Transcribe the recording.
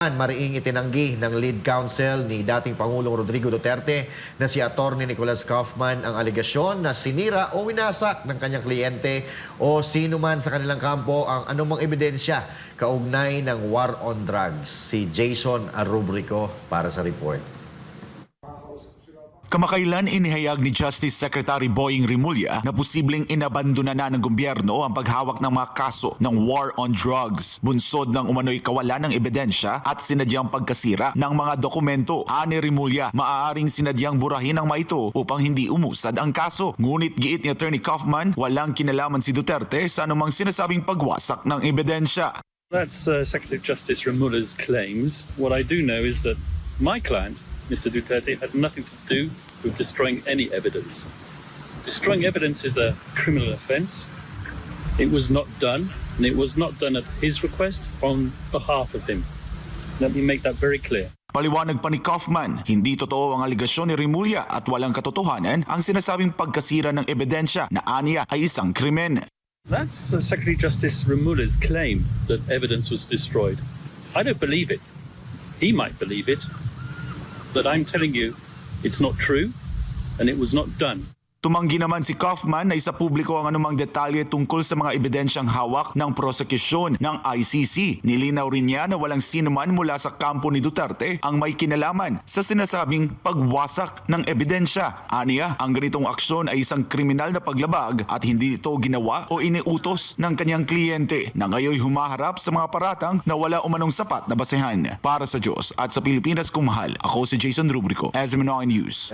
Mariing itinanggi ng lead counsel ni dating Pangulong Rodrigo Duterte na si Attorney Nicolas Kaufman ang aligasyon na sinira o winasak ng kanyang kliyente o sino man sa kanilang kampo ang anumang ebidensya kaugnay ng war on drugs. Si Jason Arubrico para sa report. Kamakailan inihayag ni Justice Secretary Boying Rimulya na posibleng inabandona na ng gobyerno ang paghawak ng mga kaso ng war on drugs, bunsod ng umano'y kawalan ng ebidensya at sinadyang pagkasira ng mga dokumento. Ani Rimulya, maaaring sinadyang burahin ang mga ito upang hindi umusad ang kaso. Ngunit giit ni Attorney Kaufman, walang kinalaman si Duterte sa anumang sinasabing pagwasak ng ebidensya. That's uh, Secretary of Justice Ramula's claims. What I do know is that my client, Mr. Duterte, had nothing to do with destroying any evidence. Destroying evidence is a criminal offence. It was not done, and it was not done at his request on behalf of him. Let me make that very clear. Paliwanag pa ni Kaufman, hindi totoo ang aligasyon ni Rimulya at walang katotohanan ang sinasabing pagkasira ng ebidensya na aniya ay isang krimen. That's Secretary Justice Ramula's claim that evidence was destroyed. I don't believe it. He might believe it, but I'm telling you, it's not true, and it was not done. Tumanggi naman si Kaufman na isa publiko ang anumang detalye tungkol sa mga ebidensyang hawak ng prosekusyon ng ICC. Nilinaw rin niya na walang sinuman mula sa kampo ni Duterte ang may kinalaman sa sinasabing pagwasak ng ebidensya. Aniya, ang ganitong aksyon ay isang kriminal na paglabag at hindi ito ginawa o iniutos ng kanyang kliyente na ngayon humaharap sa mga paratang na wala umanong sapat na basehan. Para sa Diyos at sa Pilipinas kumahal, ako si Jason Rubrico, SMNI News.